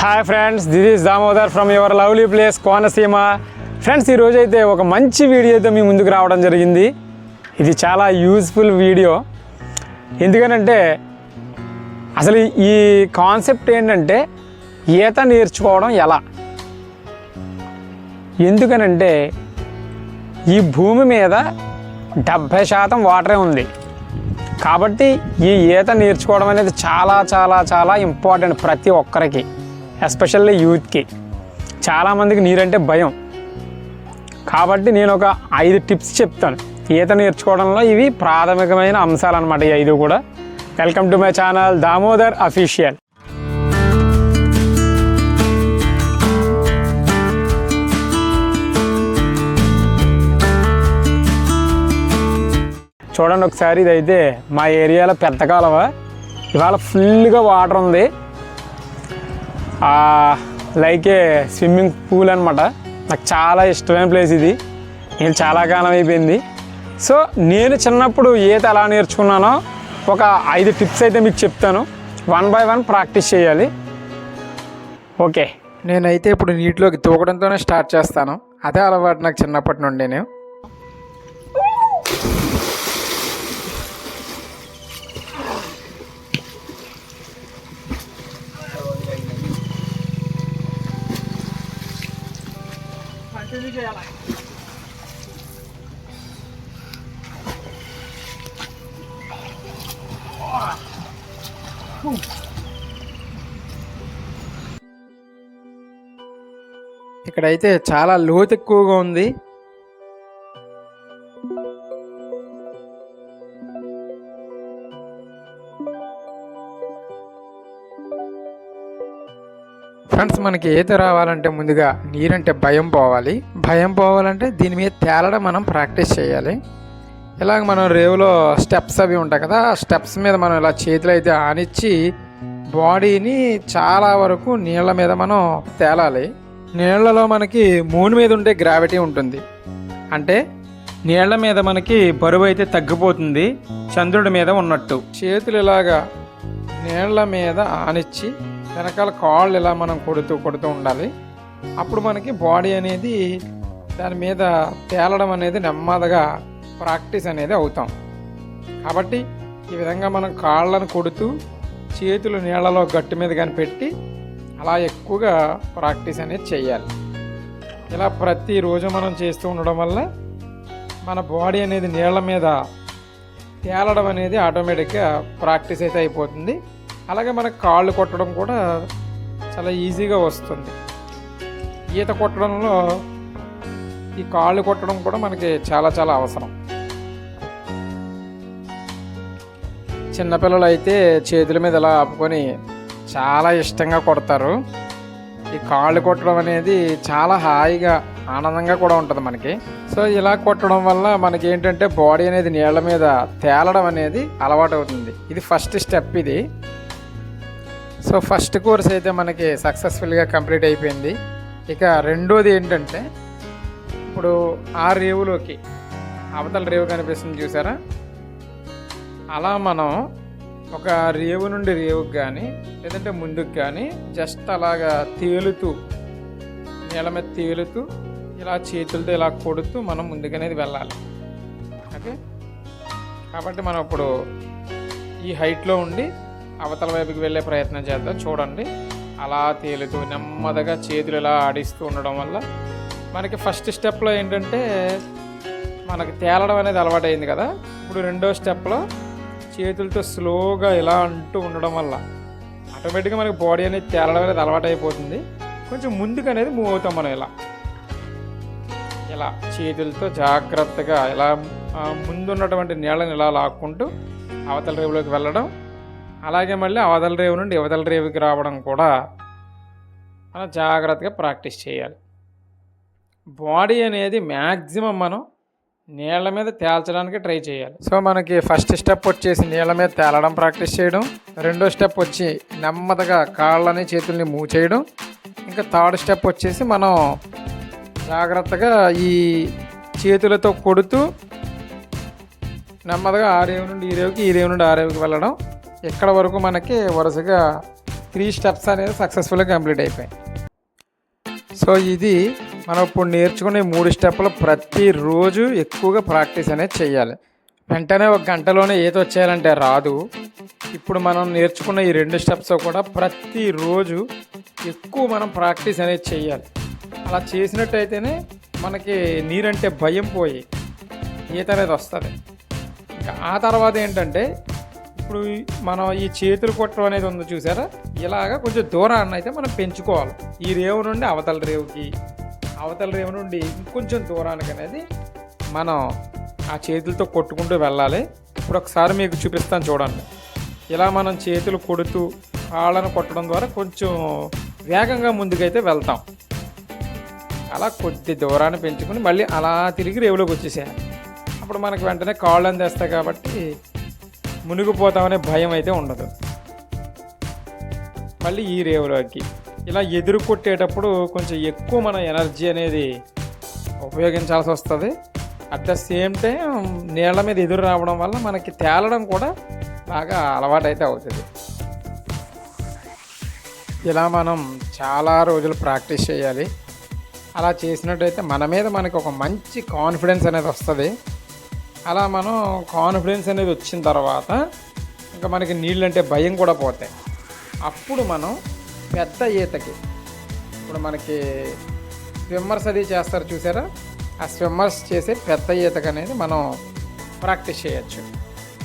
Hi friends this is Damodar from your lovely place Konaseema friends ఈరోజు అయితే ఒక మంచి వీడియోతో మీ ముందుకు రావడం జరిగింది. ఇది చాలా యూజ్ఫుల్ వీడియో. ఎందుకనంటే అసలు ఈ కాన్సెప్ట్ ఏంటంటే ఈత నేర్చుకోవడం ఎలా? ఎందుకనంటే ఈ భూమి మీద డెబ్భై శాతం వాటరే ఉంది. కాబట్టి ఈ ఈత నేర్చుకోవడం అనేది చాలా చాలా చాలా ఇంపార్టెంట్ ప్రతి ఒక్కరికి. ఎస్పెషల్లీ యూత్కి. చాలామందికి నీరంటే భయం. కాబట్టి నేను ఒక ఐదు టిప్స్ చెప్తాను. ఈత నేర్చుకోవడంలో ఇవి ప్రాథమికమైన అంశాలు అనమాట ఈ ఐదు కూడా. Welcome to my channel Damodar official. చూడండి ఒకసారి ఇదైతే మా ఏరియాలో పెద్ద కాలువ. ఇవాళ ఫుల్గా వాటర్ ఉంది. లైక్ ఏ స్విమ్మింగ్ పూల్ అనమాట నాకు చాలా ఇష్టమైన ప్లేస్ ఇది. నేను చాలా కాలం అయిపోయింది. సో నేను చిన్నప్పుడు ఈత ఎలా నేర్చుకున్నానో ఒక ఐదు టిప్స్ అయితే మీకు చెప్తాను. వన్ బై వన్ ప్రాక్టీస్ చేయాలి. ఓకే నేనైతే ఇప్పుడు నీటిలోకి తూకడంతోనే స్టార్ట్ చేస్తాను. అదే అలవాటు నాకు చిన్నప్పటి నుండి నేను. ఇక్కడైతే చాలా లోతు ఎక్కువగా ఉంది. ఫ్రెండ్స్ మనకి ఈత రావాలంటే ముందుగా నీరంటే భయం పోవాలి. భయం పోవాలంటే దీని మీద తేలడం మనం ప్రాక్టీస్ చేయాలి. ఇలాగ మనం రేవులో స్టెప్స్ అవి ఉంటాయి కదా ఆ స్టెప్స్ మీద మనం ఇలా చేతులు అయితే ఆనిచ్చి బాడీని చాలా వరకు నీళ్ళ మీద మనం తేలాలి. నీళ్ళలో మనకి మూన్ మీద ఉండే గ్రావిటీ ఉంటుంది. అంటే నీళ్ళ మీద మనకి బరువు అయితే తగ్గిపోతుంది చంద్రుడి మీద ఉన్నట్టు. చేతులు ఇలాగా నీళ్ళ మీద ఆనిచ్చి వెనకాల కాళ్ళు ఇలా మనం కొడుతూ కొడుతూ ఉండాలి. అప్పుడు మనకి బాడీ అనేది దాని మీద తేలడం అనేది నెమ్మదిగా ప్రాక్టీస్ అనేది అవుతాం. కాబట్టి ఈ విధంగా మనం కాళ్ళను కొడుతూ చేతులు నీళ్ళలో గట్టు మీద కానీ పెట్టి అలా ఎక్కువగా ప్రాక్టీస్ అనేది చేయాలి. ఇలా ప్రతిరోజు మనం చేస్తూ ఉండడం వల్ల మన బాడీ అనేది నీళ్ళ మీద తేలడం అనేది ఆటోమేటిక్గా ప్రాక్టీస్ అయితే అయిపోతుంది. అలాగే మనకు కాళ్ళు కొట్టడం కూడా చాలా ఈజీగా వస్తుంది. ఈత కొట్టడంలో ఈ కాళ్ళు కొట్టడం కూడా మనకి చాలా చాలా అవసరం. చిన్నపిల్లలు అయితే చేతుల మీద ఇలా ఆపుకొని చాలా ఇష్టంగా కొడతారు. ఈ కాళ్ళు కొట్టడం అనేది చాలా హాయిగా ఆనందంగా కూడా ఉంటుంది మనకి. సో ఇలా కొట్టడం వల్ల మనకి ఏంటంటే బాడీ అనేది నీళ్ళ మీద తేలడం అనేది అలవాటు అవుతుంది ఇది ఫస్ట్ స్టెప్ ఇది. సో ఫస్ట్ కోర్స్ అయితే మనకి సక్సెస్ఫుల్గా కంప్లీట్ అయిపోయింది. ఇక రెండోది ఏంటంటే ఇప్పుడు ఆ రేవులోకి అవతల రేవు కనిపిస్తుంది చూసారా? అలా మనం ఒక రేవు నుండి రేవుకి కానీ లేదంటే ముందుకు కానీ జస్ట్ అలాగా తేలుతూ నేల మీద తేలుతూ ఇలా చేతులతో ఇలా కొడుతూ మనం ముందుకనేది వెళ్ళాలి. ఓకే? కాబట్టి మనం ఇప్పుడు ఈ హైట్లో ఉండి అవతల వైపుకి వెళ్ళే ప్రయత్నం చేద్దాం. చూడండి. అలా తేలుతూ నెమ్మదిగా చేతులు ఇలా ఆడిస్తూ ఉండడం వల్ల మనకి ఫస్ట్ స్టెప్లో ఏంటంటే మనకి తేలడం అనేది అలవాటైంది కదా. ఇప్పుడు రెండో స్టెప్లో చేతులతో స్లోగా ఇలా అంటూ ఉండడం వల్ల ఆటోమేటిక్గా మనకి బాడీ అనేది తేలడం అనేది అలవాటు అయిపోతుంది కొంచెం ముందుకు అనేది మూవ్ అవుతాం మనం ఇలా. ఇలా చేతులతో జాగ్రత్తగా ఇలా ముందున్నటువంటి నీళ్ళని ఇలా లాక్కుంటూ అవతల రేవులోకి వెళ్ళడం అలాగే మళ్ళీ అవతల రేవు నుండి అవతల రేవుకి రావడం కూడా మనం జాగ్రత్తగా ప్రాక్టీస్ చేయాలి. బాడీ అనేది మ్యాక్సిమం మనం నీళ్ళ మీద తేల్చడానికి ట్రై చేయాలి. సో మనకి ఫస్ట్ స్టెప్ వచ్చేసి నీళ్ళ మీద తేలడం ప్రాక్టీస్ చేయడం. రెండో స్టెప్ వచ్చి నెమ్మదిగా కాళ్ళని చేతుల్ని మూవ్ చేయడం. ఇంకా థర్డ్ స్టెప్ వచ్చేసి మనం జాగ్రత్తగా ఈ చేతులతో కొడుతూ నెమ్మదిగా ఆరేవు నుండి ఈరేవుకి ఈరేవు ఈ నుండి ఆరేవుకి వెళ్ళడం. ఇక్కడ వరకు మనకి వరుసగా త్రీ స్టెప్స్ అనేది సక్సెస్ఫుల్గా కంప్లీట్ అయిపోయాయి. సో ఇది మనం ఇప్పుడు నేర్చుకునే మూడు స్టెప్పులు ప్రతిరోజు ఎక్కువగా ప్రాక్టీస్ అనేది చేయాలి. వెంటనే ఒక గంటలోనే ఈత వచ్చేయాలంటే రాదు. ఇప్పుడు మనం నేర్చుకున్న ఈ రెండు స్టెప్స్ కూడా ప్రతిరోజు ఎక్కువ మనం ప్రాక్టీస్ అనేది చేయాలి. అలా చేసినట్టయితేనే మనకి నీరంటే భయం పోయి ఈత అనేది వస్తుంది. ఇంకా ఆ తర్వాత ఏంటంటే ఇప్పుడు మనం ఈ చేతులు కొట్టడం అనేది ఉంది చూసారా? ఇలాగా కొంచెం దూరాన్ని అయితే మనం పెంచుకోవాలి. ఈ రేవు నుండి అవతల రేవుకి అవతల రేవు నుండి ఇంకొంచెం దూరానికి అనేది మనం ఆ చేతులతో కొట్టుకుంటూ వెళ్ళాలి. ఇప్పుడు ఒకసారి మీకు చూపిస్తాను చూడండి. ఇలా మనం చేతులు కొడుతూ కాళ్ళను కొట్టడం ద్వారా కొంచెం వేగంగా ముందుకైతే వెళ్తాం. అలా కొద్ది దూరాన్ని పెంచుకుని మళ్ళీ అలా తిరిగి రేవులోకి వచ్చేసేయాలి. అప్పుడు మనకి వెంటనే కాళ్ళు అందేస్తాయి కాబట్టి మునిగిపోతామనే భయం అయితే ఉండదు. మళ్ళీ ఈ రేవులోకి ఇలా ఎదురు కొట్టేటప్పుడు కొంచెం ఎక్కువ మన ఎనర్జీ అనేది ఉపయోగించాల్సి వస్తుంది. అట్ ద సేమ్ టైం నీళ్ళ మీద ఎదురు రావడం వల్ల మనకి తేలడం కూడా బాగా అలవాటైతే అవుతుంది. ఇలా మనం చాలా రోజులు ప్రాక్టీస్ చేయాలి. అలా చేసినట్టయితే మన మీద మనకి ఒక మంచి కాన్ఫిడెన్స్ అనేది వస్తుంది. అలా మనం కాన్ఫిడెన్స్ అనేది వచ్చిన తర్వాత ఇంకా మనకి నీళ్ళంటే భయం కూడా పోతాయి. అప్పుడు మనం పెద్ద ఈతకి. ఇప్పుడు మనకి స్విమ్మర్స్ అది చేస్తారు చూసారా? ఆ స్విమ్మర్స్ చేసే పెద్ద ఈతకు అనేది మనం ప్రాక్టీస్ చేయొచ్చు.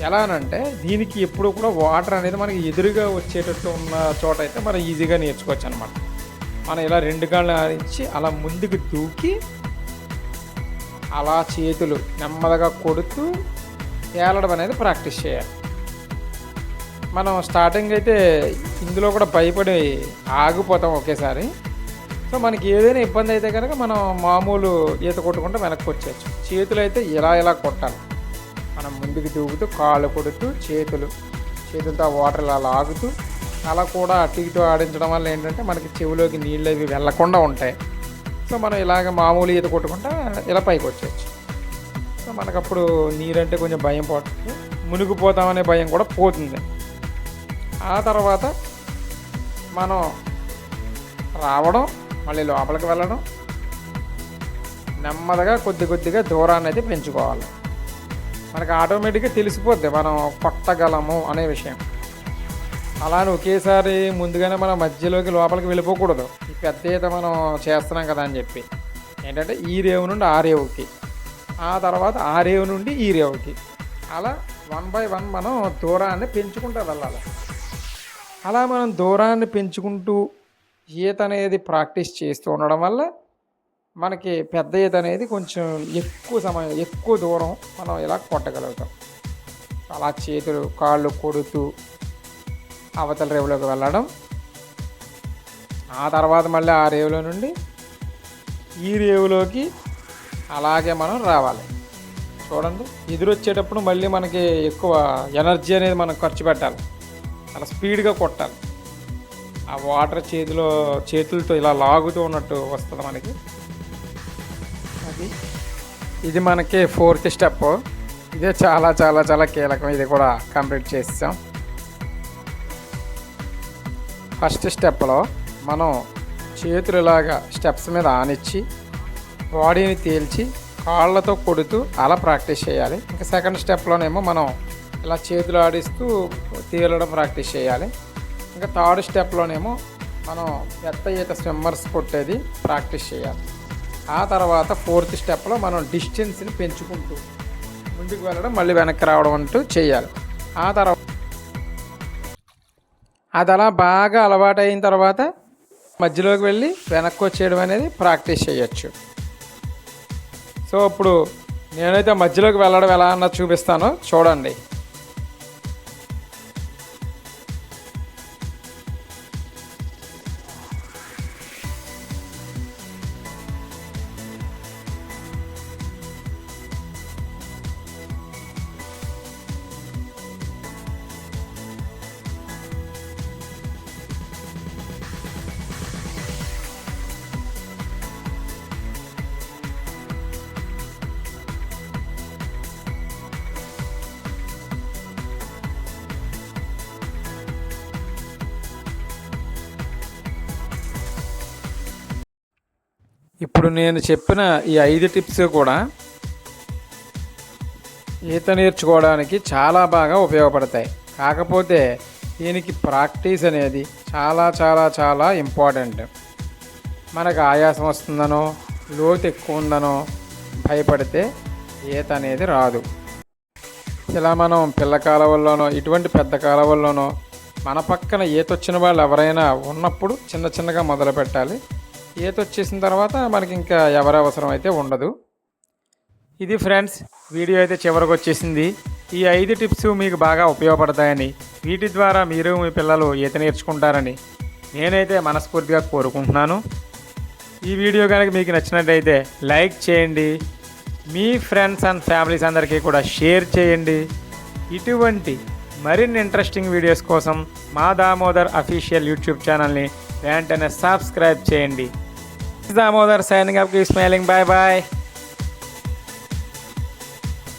ఎలానంటే దీనికి ఎప్పుడు కూడా వాటర్ అనేది మనకి ఎదురుగా వచ్చేటట్టు ఉన్న చోట అయితే మనం ఈజీగా నేర్చుకోవచ్చు అనమాట మనం ఇలా రెండు కాళ్ళు ఆడించి అలా ముందుకు దూకి అలా చేతులు నెమ్మదిగా కొడుతూ తేలడం అనేది ప్రాక్టీస్ చేయాలి. మనం స్టార్టింగ్ అయితే ఇందులో కూడా భయపడి ఆగిపోతాం ఒకేసారి. సో మనకి ఏదైనా ఇబ్బంది అయితే కనుక మనం మామూలు ఈత కొట్టుకుంటే వెనక్కి వచ్చేయచ్చు. చేతులు అయితే ఇలా ఇలా కొట్టాలి. మనం ముందుకు దూకుతూ కాళ్ళు కొడుతూ చేతులు చేతులతో వాటర్ ఇలా లాగుతూ అలా కూడా అటు ఇటు ఆడించడం వల్ల ఏంటంటే మనకి చెవిలోకి నీళ్ళు అవి వెళ్ళకుండా ఉంటాయి. సో మనం ఇలాగ మామూలు ఈత కొట్టుకుంటా ఇలా పైకి వచ్చేయచ్చు. సో మనకప్పుడు నీరంటే కొంచెం భయం పోతుంది మునిగిపోతామనే భయం కూడా పోతుంది. ఆ తర్వాత మనం రావడం మళ్ళీ లోపలికి వెళ్ళడం నెమ్మదిగా కొద్ది కొద్దిగా దూరాన్ని అయితే పెంచుకోవాలి. మనకు ఆటోమేటిక్గా తెలిసిపోద్ది మనం కొట్టగలము అనే విషయం. అలానే ఒకేసారి ముందుగానే మనం మధ్యలోకి లోపలికి వెళ్ళిపోకూడదు. ఈ పెద్ద ఈత మనం చేస్తున్నాం కదా అని చెప్పి. ఏంటంటే ఈ రేవు నుండి ఆ రేవుకి ఆ తర్వాత ఆ రేవు నుండి ఈ రేవుకి. అలా వన్ బై వన్ మనం దూరాన్ని పెంచుకుంటూ వెళ్ళాలి. అలా మనం దూరాన్ని పెంచుకుంటూ ఈత అనేది ప్రాక్టీస్ చేస్తూ ఉండడం వల్ల మనకి పెద్ద ఈత అనేది కొంచెం ఎక్కువ సమయం ఎక్కువ దూరం మనం ఇలా కొట్టగలుగుతాం. అలా చేతులు కాళ్ళు కొడుతూ అవతల రేవులోకి వెళ్ళడం ఆ తర్వాత మళ్ళీ ఆ రేవులో నుండి ఈ రేవులోకి అలాగే మనం రావాలి. చూడండి ఎదురొచ్చేటప్పుడు మళ్ళీ మనకి ఎక్కువ ఎనర్జీ అనేది మనం ఖర్చు పెట్టాలి. అలా స్పీడ్గా కొట్టాలి. ఆ వాటర్ చేతిలో చేతులతో ఇలా లాగుతూ ఉన్నట్టు వస్తుంది మనకి. అది. ఇది మనకి ఫోర్త్ స్టెప్. ఇదే చాలా చాలా చాలా కీలకం. ఇది కూడా కంప్లీట్ చేసాం ఫస్ట్ స్టెప్లో మనం చేతులు ఇలాగా స్టెప్స్ మీద ఆనిచ్చి బాడీని తేల్చి కాళ్ళతో కొడుతూ అలా ప్రాక్టీస్ చేయాలి. ఇంకా సెకండ్ స్టెప్లోనేమో మనం ఇలా చేతులు ఆడిస్తూ తేలడం ప్రాక్టీస్ చేయాలి. ఇంకా థర్డ్ స్టెప్లోనేమో మనం పెద్ద ఈత స్విమ్మర్స్ కొట్టేది ప్రాక్టీస్ చేయాలి. ఆ తర్వాత ఫోర్త్ స్టెప్లో మనం డిస్టెన్స్ని పెంచుకుంటూ ముందుకు వెళ్ళడం మళ్ళీ వెనక్కి రావడం అంటూ చేయాలి. ఆ తర్వాత అది అలా బాగా అలవాటు అయిన తర్వాత మధ్యలోకి వెళ్ళి వెనక్కి వచ్చేయడం అనేది ప్రాక్టీస్ చేయొచ్చు. సో ఇప్పుడు నేనైతే మధ్యలోకి వెళ్ళడం ఎలా అన్నది చూపిస్తాను. చూడండి. ఇప్పుడు నేను చెప్పిన ఈ ఐదు టిప్స్ కూడా ఈత నేర్చుకోవడానికి చాలా బాగా ఉపయోగపడతాయి. కాకపోతే దీనికి ప్రాక్టీస్ అనేది చాలా చాలా చాలా ఇంపార్టెంట్. మనకు ఆయాసం వస్తుందనో లోతు ఎక్కువ ఉందనో భయపడితే ఈత అనేది రాదు. ఇలా మనం పిల్ల కాలువల్లోనో ఇటువంటి పెద్ద కాలువల్లోనో మన పక్కన ఈత వచ్చిన వాళ్ళు ఎవరైనా ఉన్నప్పుడు చిన్న చిన్నగా మొదలు పెట్టాలి ఈత వచ్చేసిన తర్వాత మనకి ఇంకా ఎవరి అవసరం అయితే ఉండదు. ఇది ఫ్రెండ్స్ వీడియో అయితే చివరికి వచ్చేసింది. ఈ ఐదు టిప్స్ మీకు బాగా ఉపయోగపడతాయని వీటి ద్వారా మీరు మీ పిల్లలు ఈత నేర్చుకుంటారని నేనైతే మనస్ఫూర్తిగా కోరుకుంటున్నాను. ఈ వీడియో కనుక మీకు నచ్చినట్టయితే లైక్ చేయండి. మీ ఫ్రెండ్స్ అండ్ ఫ్యామిలీస్ అందరికీ కూడా షేర్ చేయండి. ఇటువంటి మరిన్ని ఇంట్రెస్టింగ్ వీడియోస్ కోసం మా దామోదర్ అఫీషియల్ యూట్యూబ్ ఛానల్ని వెంటనే సబ్స్క్రైబ్ చేయండి. दामोदर सैनिंग आपकी स्मेलिंग बाय बाय